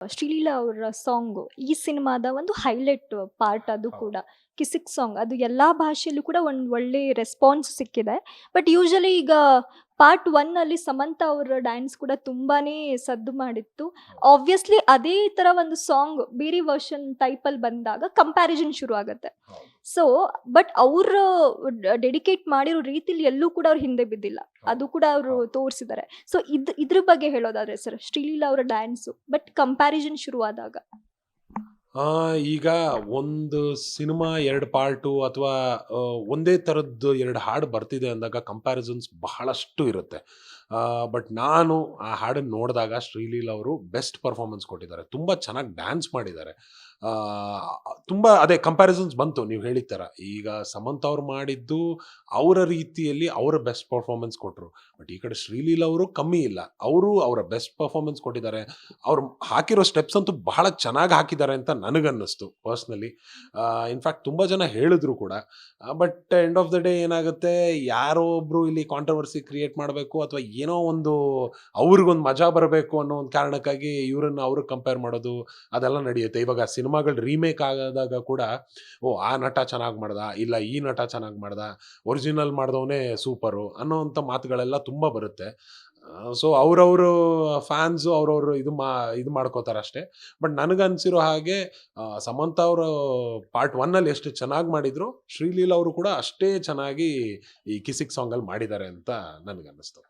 ಶ್ರೀಲೀಲಾ ಅವರ ಸಾಂಗ್ ಈ ಸಿನಿಮಾದ ಒಂದು ಹೈಲೈಟ್ ಪಾರ್ಟ್ ಅದು ಕೂಡ. ಕಿಸಿಕ್ ಸಾಂಗ್ ಅದು ಎಲ್ಲಾ ಭಾಷೆಯಲ್ಲೂ ಕೂಡ ಒಂದು ಒಳ್ಳೆ ರೆಸ್ಪಾನ್ಸ್ ಸಿಕ್ಕಿದೆ. ಬಟ್ ಯೂಶಲಿ ಈಗ ಪಾರ್ಟ್ ಒನ್ನಲ್ಲಿ ಸಮಂತ ಅವರ ಡ್ಯಾನ್ಸ್ ಕೂಡ ತುಂಬಾನೇ ಸದ್ದು ಮಾಡಿತ್ತು. ಆಬ್ವಿಯಸ್ಲಿ ಅದೇ ತರ ಒಂದು ಸಾಂಗ್ ಬೇರೆ ವರ್ಷನ್ ಟೈಪಲ್ಲಿ ಅಲ್ಲಿ ಬಂದಾಗ ಕಂಪ್ಯಾರಿಸನ್ ಶುರು ಆಗುತ್ತೆ. ಸೊ ಬಟ್ ಅವರು ಡೆಡಿಕೇಟ್ ಮಾಡಿರೋ ರೀತಿಲಿ ಎಲ್ಲೂ ಕೂಡ ಅವ್ರು ಹಿಂದೆ ಬಿದ್ದಿಲ್ಲ. ಅದು ಕೂಡ ಅವರು ತೋರಿಸಿದ್ದಾರೆ. ಸೊ ಇದ್ ಇದ್ರ ಬಗ್ಗೆ ಹೇಳೋದಾದ್ರೆ ಸರ್ ಶ್ರೀಲೀಲಾ ಅವರ ಡ್ಯಾನ್ಸು ಬಟ್ ಕಂಪ್ಯಾರಿಸನ್ ಶುರುವಾದಾಗ. ಈಗ ಒಂದು ಸಿನಿಮಾ ಎರಡು ಪಾರ್ಟು ಅಥವಾ ಒಂದೇ ಥರದ್ದು ಎರಡು ಹಾಡು ಬರ್ತಿದೆ ಅಂದಾಗ ಕಂಪ್ಯಾರಿಸನ್ಸ್ ಬಹಳಷ್ಟು ಇರುತ್ತೆ. ಬಟ್ ನಾನು ಆ ಹಾಡನ್ನು ನೋಡಿದಾಗ ಶ್ರೀಲೀಲ್ ಅವರು ಬೆಸ್ಟ್ ಪರ್ಫಾರ್ಮೆನ್ಸ್ ಕೊಟ್ಟಿದ್ದಾರೆ. ತುಂಬ ಚೆನ್ನಾಗಿ ಡ್ಯಾನ್ಸ್ ಮಾಡಿದ್ದಾರೆ. ತುಂಬ, ಅದೇ ಕಂಪ್ಯಾರಿಸನ್ಸ್ ಬಂತು ನೀವು ಹೇಳಿದ ಥರ. ಈಗ ಸಮಂತ್ ಅವ್ರು ಮಾಡಿದ್ದು ಅವರ ರೀತಿಯಲ್ಲಿ ಅವರ ಬೆಸ್ಟ್ ಪರ್ಫಾರ್ಮೆನ್ಸ್ ಕೊಟ್ಟರು ಬಟ್ ಈ ಕಡೆ ಶ್ರೀಲೀಲ್ ಅವರು ಕಮ್ಮಿ ಇಲ್ಲ. ಅವರು ಅವರ ಬೆಸ್ಟ್ ಪರ್ಫಾರ್ಮೆನ್ಸ್ ಕೊಟ್ಟಿದ್ದಾರೆ. ಅವ್ರು ಹಾಕಿರೋ ಸ್ಟೆಪ್ಸ್ ಅಂತೂ ಬಹಳ ಚೆನ್ನಾಗಿ ಹಾಕಿದ್ದಾರೆ ಅಂತ ನನಗನ್ನಿಸ್ತು ಪರ್ಸ್ನಲಿ. ಇನ್ಫ್ಯಾಕ್ಟ್ ತುಂಬ ಜನ ಹೇಳಿದ್ರು ಕೂಡ. But end of the day ಏನಾಗುತ್ತೆ? ಯಾರೋ ಒಬ್ರು ಇಲ್ಲಿ ಕಾಂಟ್ರವರ್ಸಿ ಕ್ರಿಯೇಟ್ ಮಾಡಬೇಕು ಅಥವಾ ಏನೋ ಒಂದು ಅವ್ರಿಗೊಂದು ಮಜಾ ಬರಬೇಕು ಅನ್ನೋ ಒಂದು ಕಾರಣಕ್ಕಾಗಿ ಇವರನ್ನು ಅವ್ರಿಗೆ ಕಂಪೇರ್ ಮಾಡೋದು ಅದೆಲ್ಲ ನಡೆಯುತ್ತೆ. ಇವಾಗ ಸಿನಿಮಾಗಳು ರೀಮೇಕ್ ಆದಾಗ ಕೂಡ, ಓ, ಆ ನಟ ಚೆನ್ನಾಗಿ ಮಾಡ್ದ, ಇಲ್ಲ ಈ ನಟ ಚೆನ್ನಾಗಿ ಮಾಡ್ದ ಒರಿಜಿನಲ್ ಮಾಡಿದವನೇ ಸೂಪರು ಅನ್ನೋವಂಥ ಮಾತುಗಳೆಲ್ಲ ತುಂಬ ಬರುತ್ತೆ. ಸೊ ಅವ್ರವರು ಫ್ಯಾನ್ಸು ಅವ್ರವ್ರು ಇದು ಮಾ, ಇದು ಮಾಡ್ಕೋತಾರೆ ಅಷ್ಟೇ ಬಟ್ ನನಗನ್ಸಿರೋ ಹಾಗೆ ಸಮಂತ ಅವರು ಪಾರ್ಟ್ ಒನ್ನಲ್ಲಿ ಎಷ್ಟು ಚೆನ್ನಾಗಿ ಮಾಡಿದ್ರು, ಶ್ರೀಲೀಲಾ ಅವರು ಕೂಡ ಅಷ್ಟೇ ಚೆನ್ನಾಗಿ ಈ ಕಿಸಿಕ್ ಸಾಂಗಲ್ಲಿ ಮಾಡಿದ್ದಾರೆ ಅಂತ ನನಗನ್ನಿಸ್ತು.